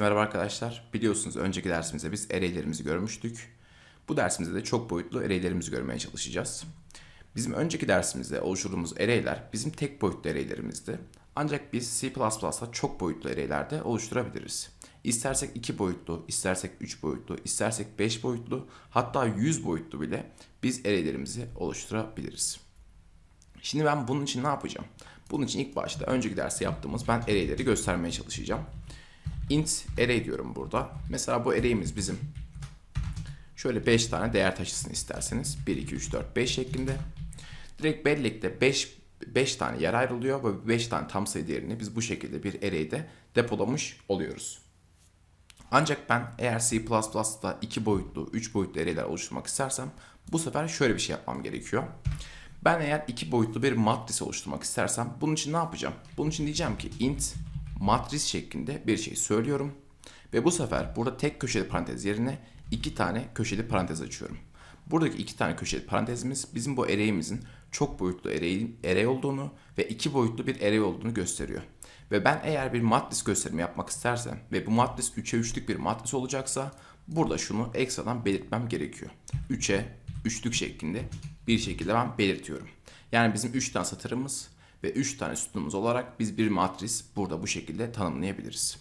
Merhaba arkadaşlar. Biliyorsunuz önceki dersimizde biz array'lerimizi görmüştük. Bu dersimizde de çok boyutlu array'lerimizi görmeye çalışacağız. Bizim önceki dersimizde oluşturduğumuz array'ler bizim tek boyutlu array'lerimizdi. Ancak biz C++'da çok boyutlu array'lerde oluşturabiliriz. İstersek 2 boyutlu, istersek 3 boyutlu, istersek 5 boyutlu, hatta 100 boyutlu bile biz array'lerimizi oluşturabiliriz. Şimdi ben bunun için ne yapacağım? Bunun için ilk başta önceki derste yaptığımız ben array'leri göstermeye çalışacağım. İnt array diyorum burada. Mesela bu array'imiz bizim şöyle 5 tane değer taşısın isterseniz. 1, 2, 3, 4, 5 şeklinde. Direkt bellekte 5 5 tane yer ayrılıyor ve 5 tane tam sayı değerini biz bu şekilde bir array'de depolamış oluyoruz. Ancak ben eğer C++'da 2 boyutlu, 3 boyutlu array'ler oluşturmak istersem bu sefer şöyle bir şey yapmam gerekiyor. Ben eğer 2 boyutlu bir matris oluşturmak istersem bunun için ne yapacağım? Bunun için diyeceğim ki int matris şeklinde bir şey söylüyorum. Ve bu sefer burada tek köşeli parantez yerine iki tane köşeli parantez açıyorum. Buradaki iki tane köşeli parantezimiz bizim bu array'imizin çok boyutlu array, array olduğunu ve iki boyutlu bir array olduğunu gösteriyor. Ve ben eğer bir matris gösterimi yapmak istersem ve bu matris 3'e 3'lük bir matris olacaksa burada şunu ekstradan belirtmem gerekiyor. 3'e 3'lük şeklinde bir şekilde ben belirtiyorum. Yani bizim 3 tane satırımız ve 3 tane sütunumuz olarak biz bir matris burada bu şekilde tanımlayabiliriz.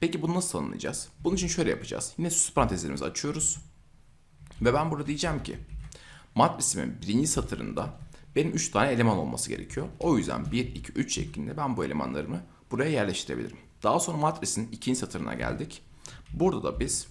Peki bunu nasıl tanımlayacağız? Bunun için şöyle yapacağız. Yine süs parantezlerimizi açıyoruz. Ve ben burada diyeceğim ki matrisimin birinci satırında benim 3 tane eleman olması gerekiyor. O yüzden 1, 2, 3 şeklinde ben bu elemanlarımı buraya yerleştirebilirim. Daha sonra matrisin ikinci satırına geldik. Burada da biz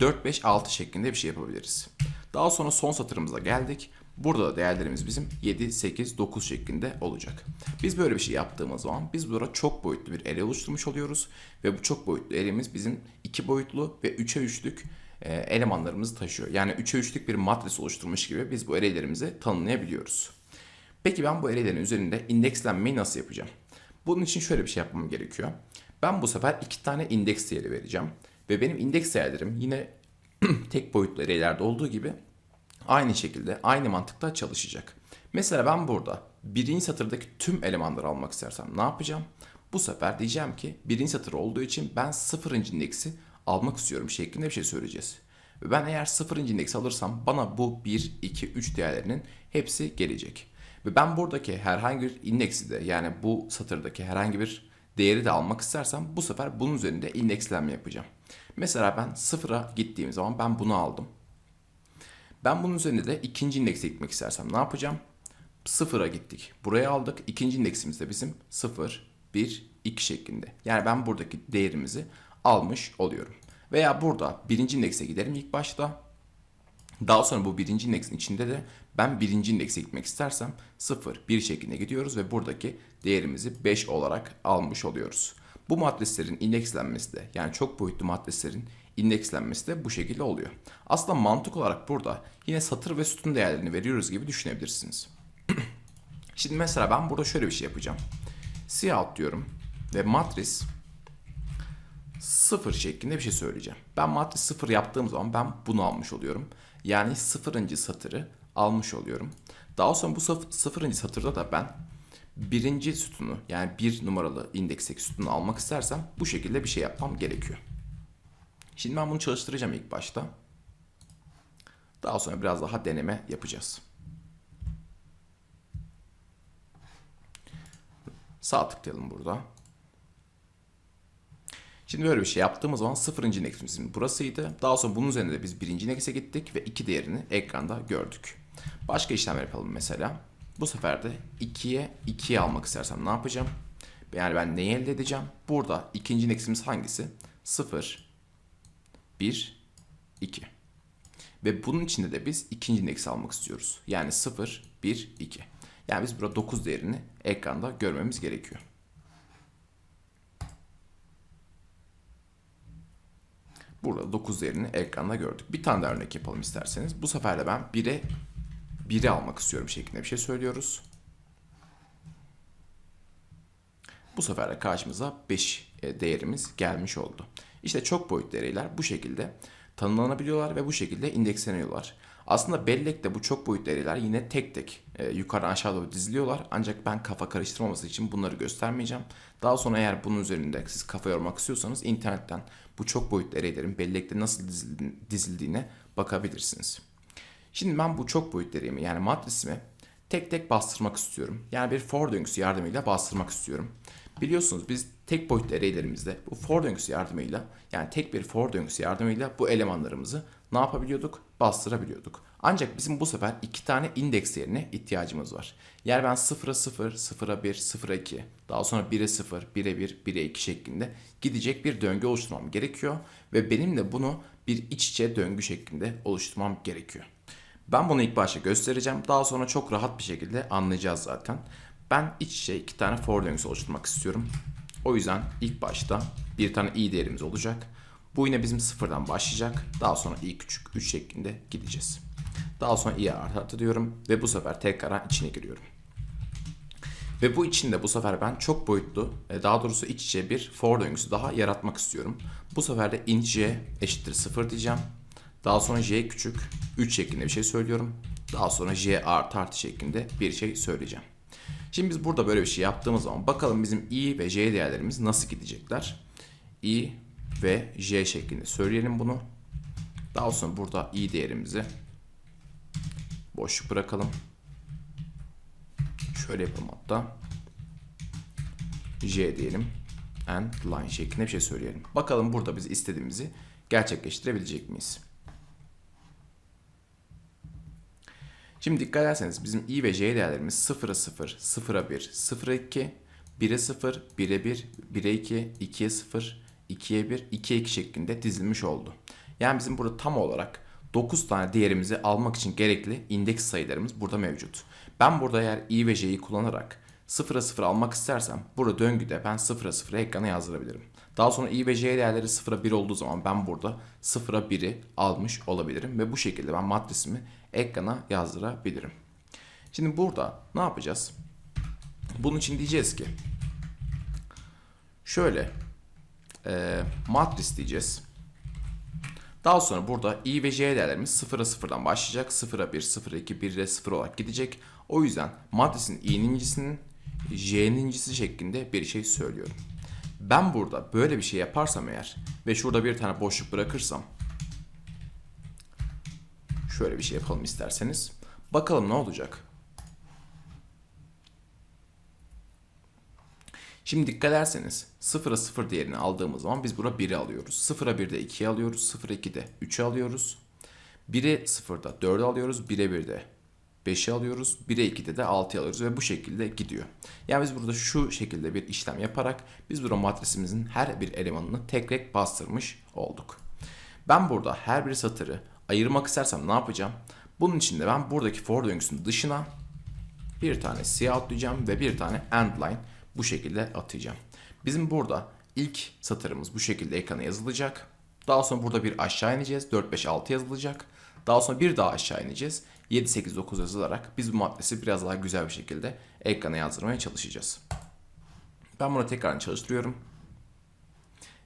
4, 5, 6 şeklinde bir şey yapabiliriz. Daha sonra son satırımıza geldik. Burada da değerlerimiz bizim 7, 8, 9 şeklinde olacak. Biz böyle bir şey yaptığımız zaman biz burada çok boyutlu bir array oluşturmuş oluyoruz. Ve bu çok boyutlu array'imiz bizim 2 boyutlu ve 3'e 3'lük e, elemanlarımızı taşıyor. Yani 3'e 3'lük bir matris oluşturmuş gibi biz bu array'lerimizi tanımlayabiliyoruz. Peki ben bu array'lerin üzerinde indekslenmeyi nasıl yapacağım? Bunun için şöyle bir şey yapmam gerekiyor. Ben bu sefer iki tane indeks değeri vereceğim. Ve benim indeks değerlerim yine tek boyutlu array'lerde olduğu gibi aynı şekilde aynı mantıkla çalışacak. Mesela ben burada birinci satırdaki tüm elemanları almak istersem ne yapacağım? Bu sefer diyeceğim ki birinci satır olduğu için ben sıfırıncı indeksi almak istiyorum şeklinde bir şey söyleyeceğiz. Ve ben eğer sıfırıncı indeksi alırsam bana bu 1, 2, 3 değerlerinin hepsi gelecek. Ve ben buradaki herhangi bir indeksi de yani bu satırdaki herhangi bir değeri de almak istersem bu sefer bunun üzerinde indekslenme yapacağım. Mesela ben sıfıra gittiğim zaman ben bunu aldım. Ben bunun üzerinde de ikinci indekse gitmek istersem ne yapacağım? Sıfıra gittik. Buraya aldık. İkinci indeksimiz de bizim 0, 1, 2 şeklinde. Yani ben buradaki değerimizi almış oluyorum. Veya burada birinci indekse giderim ilk başta. Daha sonra bu birinci indeksin içinde de ben birinci indekse gitmek istersem 0, 1 şeklinde gidiyoruz ve buradaki değerimizi 5 olarak almış oluyoruz. Bu matrislerin indekslenmesi de yani çok boyutlu matrislerin indekslenmesi de bu şekilde oluyor. Aslında mantık olarak burada yine satır ve sütun değerlerini veriyoruz gibi düşünebilirsiniz. Şimdi mesela ben burada şöyle bir şey yapacağım. Cout diyorum ve matris 0 şeklinde bir şey söyleyeceğim. Ben matris 0 yaptığım zaman ben bunu almış oluyorum. Yani sıfırıncı satırı almış oluyorum. Daha sonra bu sıf- sıfırıncı satırda da ben birinci sütunu yani bir numaralı indeksteki sütunu almak istersem bu şekilde bir şey yapmam gerekiyor. Şimdi ben bunu çalıştıracağım ilk başta. Daha sonra biraz daha deneme yapacağız. Sağ tıklayalım burada. Şimdi böyle bir şey yaptığımız zaman sıfırıncı indeksimizin burasıydı. Daha sonra bunun üzerinde de biz birinci indekse gittik ve iki değerini ekranda gördük. Başka işlemler yapalım mesela. Bu sefer de 2'ye 2'ye almak istersem ne yapacağım? Yani ben neyi elde edeceğim? Burada ikinci indeksimiz hangisi? 0, 1, 2. Ve bunun içinde de biz ikinci indeksi almak istiyoruz. Yani 0, 1, 2. Yani biz burada 9 değerini ekranda görmemiz gerekiyor. Burada 9 değerini ekranda gördük. Bir tane daha örnek yapalım isterseniz. Bu sefer de ben 1'e 1'i almak istiyorum şeklinde bir şey söylüyoruz. Bu sefer de karşımıza 5 değerimiz gelmiş oldu. İşte çok boyutlu array'ler bu şekilde tanımlanabiliyorlar ve bu şekilde indeksleniyorlar. Aslında bellekte bu çok boyutlu array'ler yine tek tek e, yukarıdan aşağı doğru diziliyorlar. Ancak ben kafa karıştırmaması için bunları göstermeyeceğim. Daha sonra eğer bunun üzerinde siz kafa yormak istiyorsanız internetten bu çok boyutlu array'lerin bellekte nasıl dizildi- dizildiğine bakabilirsiniz. Şimdi ben bu çok boyutlu array'imi yani matrisimi tek tek bastırmak istiyorum. Yani bir for döngüsü yardımıyla bastırmak istiyorum. Biliyorsunuz biz tek boyutlu array'lerimizde bu for döngüsü yardımıyla yani tek bir for döngüsü yardımıyla bu elemanlarımızı ne yapabiliyorduk? Bastırabiliyorduk. Ancak bizim bu sefer iki tane indeks yerine ihtiyacımız var. Yani ben 0'a 0, 0'a 1, 0'a 2, daha sonra 1'e 0, 1'e 1, 1'e 2 şeklinde gidecek bir döngü oluşturmam gerekiyor. Ve benim de bunu bir iç içe döngü şeklinde oluşturmam gerekiyor. Ben bunu ilk başta göstereceğim. Daha sonra çok rahat bir şekilde anlayacağız zaten. Ben iç içe iki tane for döngüsü oluşturmak istiyorum. O yüzden ilk başta bir tane i değerimiz olacak. Bu yine bizim sıfırdan başlayacak. Daha sonra i küçük 3 şeklinde gideceğiz. Daha sonra i'ye artı artı diyorum ve bu sefer tekrar içine giriyorum. Ve bu içinde bu sefer ben çok boyutlu, daha doğrusu iç içe bir for döngüsü daha yaratmak istiyorum. Bu sefer de int j eşittir 0 diyeceğim. Daha sonra j küçük 3 şeklinde bir şey söylüyorum. Daha sonra j artı artı şeklinde bir şey söyleyeceğim. Şimdi biz burada böyle bir şey yaptığımız zaman bakalım bizim i ve j değerlerimiz nasıl gidecekler. i ve j şeklinde söyleyelim bunu. Daha sonra burada i değerimizi boşluk bırakalım. Şöyle yapalım hatta. J diyelim. And line şeklinde bir şey söyleyelim. Bakalım burada biz istediğimizi gerçekleştirebilecek miyiz? Şimdi dikkat ederseniz bizim i ve j değerlerimiz 0'a 0, 0'a 1, 0'a 2, 1'e 0, 1'e 1, 1'e 2, 2'ye 0, 2'ye 1, 2'ye 2 şeklinde dizilmiş oldu. Yani bizim burada tam olarak 9 tane değerimizi almak için gerekli indeks sayılarımız burada mevcut. Ben burada eğer i ve j'yi kullanarak 0'a 0 almak istersem burada döngüde ben 0'a 0'a ekrana yazdırabilirim. Daha sonra i ve j değerleri 0'a 1 olduğu zaman ben burada 0'a 1'i almış olabilirim ve bu şekilde ben matrisimi ekrana yazdırabilirim. Şimdi burada ne yapacağız? Bunun için diyeceğiz ki şöyle e, matris diyeceğiz. Daha sonra burada i ve j değerlerimiz 0'a 0'dan başlayacak. 0'a 1, 0'a 2, 1'e 0 olarak gidecek. O yüzden matrisin i'nincisinin j'nincisi şeklinde bir şey söylüyorum. Ben burada böyle bir şey yaparsam eğer ve şurada bir tane boşluk bırakırsam şöyle bir şey yapalım isterseniz. Bakalım ne olacak? Şimdi dikkat ederseniz 0'a 0 değerini aldığımız zaman biz burada 1'i alıyoruz. 0'a 1'de 2'yi alıyoruz. 0'a 2'de 3'ü alıyoruz. 1'e 0'da 4'ü alıyoruz. 1'e 1'de 5'i alıyoruz. 1'e 2'de de 6'yı alıyoruz ve bu şekilde gidiyor. Yani biz burada şu şekilde bir işlem yaparak biz burada matrisimizin her bir elemanını tek tek bastırmış olduk. Ben burada her bir satırı ayırmak istersem ne yapacağım? Bunun için de ben buradaki for döngüsünün dışına bir tane cout diyeceğim ve bir tane end line bu şekilde atacağım. Bizim burada ilk satırımız bu şekilde ekrana yazılacak. Daha sonra burada bir aşağı ineceğiz. 4, 5, 6 yazılacak. Daha sonra bir daha aşağı ineceğiz. 7, 8, 9 yazılarak biz bu maddesi biraz daha güzel bir şekilde ekrana yazdırmaya çalışacağız. Ben bunu tekrar çalıştırıyorum.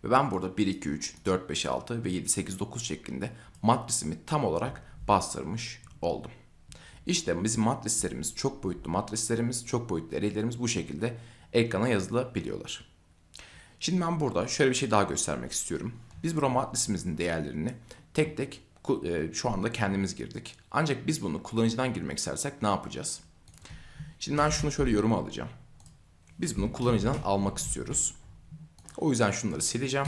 Ve ben burada 1, 2, 3, 4, 5, 6 ve 7, 8, 9 şeklinde matrisimi tam olarak bastırmış oldum. İşte bizim matrislerimiz, çok boyutlu matrislerimiz, çok boyutlu array'lerimiz bu şekilde ekrana yazılabiliyorlar. Şimdi ben burada şöyle bir şey daha göstermek istiyorum. Biz bu matrisimizin değerlerini tek tek e, şu anda kendimiz girdik. Ancak biz bunu kullanıcıdan girmek istersek ne yapacağız? Şimdi ben şunu şöyle yoruma alacağım. Biz bunu kullanıcıdan almak istiyoruz. O yüzden şunları sileceğim.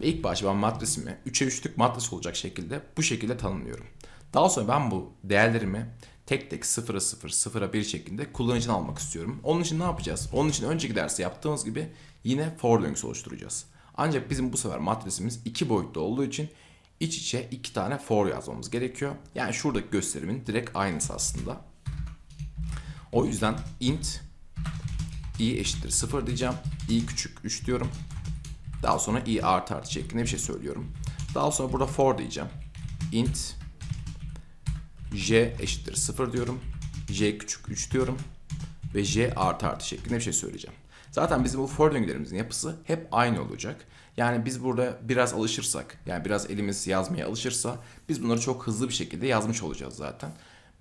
Ve ilk başta ben matrisimi 3'e 3'lük matris olacak şekilde bu şekilde tanımlıyorum. Daha sonra ben bu değerlerimi tek tek 0'a 0, 0'a 1 şeklinde kullanıcıdan almak istiyorum. Onun için ne yapacağız? Onun için önceki derste yaptığımız gibi yine for döngüsü oluşturacağız. Ancak bizim bu sefer matrisimiz iki boyutlu olduğu için iç içe iki tane for yazmamız gerekiyor. Yani şuradaki gösterimin direkt aynısı aslında. O yüzden int i eşittir 0 diyeceğim. i küçük 3 diyorum. Daha sonra i artı artı şeklinde bir şey söylüyorum. Daha sonra burada for diyeceğim. int j eşittir 0 diyorum. j küçük 3 diyorum. Ve j artı artı şeklinde bir şey söyleyeceğim. Zaten bizim bu for döngülerimizin yapısı hep aynı olacak. Yani biz burada biraz alışırsak, yani biraz elimiz yazmaya alışırsa biz bunları çok hızlı bir şekilde yazmış olacağız zaten.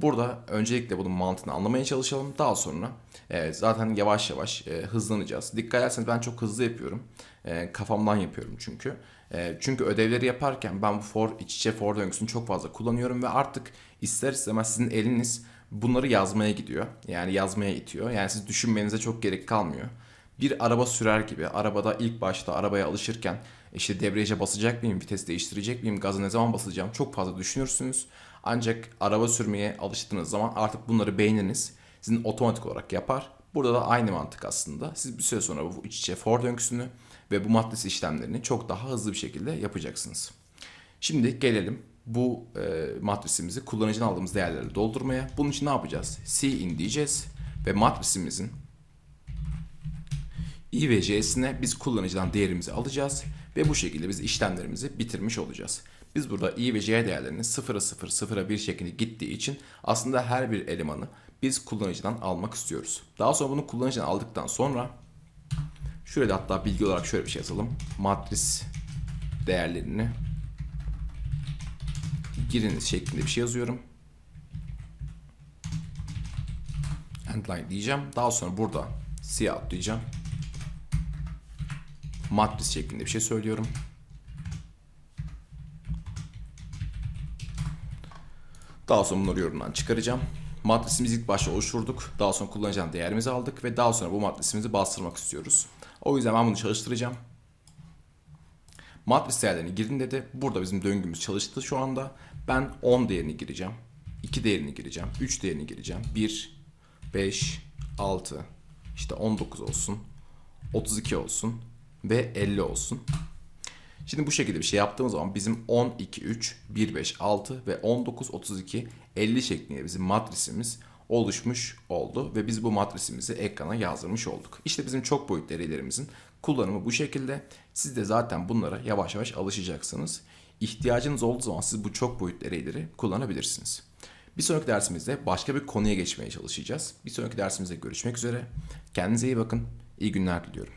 Burada öncelikle bunun mantığını anlamaya çalışalım. Daha sonra e, zaten yavaş yavaş e, hızlanacağız. Dikkat ederseniz ben çok hızlı yapıyorum. E, kafamdan yapıyorum çünkü. E, çünkü ödevleri yaparken ben bu for, iç içe for döngüsünü çok fazla kullanıyorum ve artık ister istemez sizin eliniz bunları yazmaya gidiyor. Yani yazmaya itiyor. Yani siz düşünmenize çok gerek kalmıyor. Bir araba sürer gibi arabada ilk başta arabaya alışırken işte debriyaja basacak mıyım, vites değiştirecek miyim, gaza ne zaman basacağım çok fazla düşünürsünüz. Ancak araba sürmeye alıştığınız zaman artık bunları beyniniz sizin otomatik olarak yapar. Burada da aynı mantık aslında. Siz bir süre sonra bu iç içe for döngüsünü ve bu matris işlemlerini çok daha hızlı bir şekilde yapacaksınız. Şimdi gelelim bu e, matrisimizi kullanıcıdan aldığımız değerleri doldurmaya. Bunun için ne yapacağız? C diyeceğiz ve matrisimizin i ve j'sine biz kullanıcıdan değerimizi alacağız ve bu şekilde biz işlemlerimizi bitirmiş olacağız. Biz burada i ve j değerlerini 0'a 0, 0'a 1 şeklinde gittiği için aslında her bir elemanı biz kullanıcıdan almak istiyoruz. Daha sonra bunu kullanıcıdan aldıktan sonra şurada hatta bilgi olarak şöyle bir şey yazalım. Matris değerlerini giriniz şeklinde bir şey yazıyorum. Endline diyeceğim. Daha sonra burada cout diyeceğim. Matris şeklinde bir şey söylüyorum. Daha sonra bunları yorumdan çıkaracağım. Matrisimizi ilk başta oluşturduk. Daha sonra kullanacağım değerimizi aldık ve daha sonra bu matrisimizi bastırmak istiyoruz. O yüzden ben bunu çalıştıracağım. Matris değerlerini girin dedi. Burada bizim döngümüz çalıştı şu anda. Ben 10 değerini gireceğim. 2 değerini gireceğim. 3 değerini gireceğim. 1, 5, 6, işte 19 olsun. 32 olsun ve 50 olsun. Şimdi bu şekilde bir şey yaptığımız zaman bizim 10, 2, 3, 1, 5, 6 ve 19, 32, 50 şeklinde bizim matrisimiz oluşmuş oldu ve biz bu matrisimizi ekrana yazdırmış olduk. İşte bizim çok boyutlu array'lerimizin kullanımı bu şekilde. Siz de zaten bunlara yavaş yavaş alışacaksınız. İhtiyacınız olduğu zaman siz bu çok boyutlu array'leri kullanabilirsiniz. Bir sonraki dersimizde başka bir konuya geçmeye çalışacağız. Bir sonraki dersimizde görüşmek üzere. Kendinize iyi bakın. İyi günler diliyorum.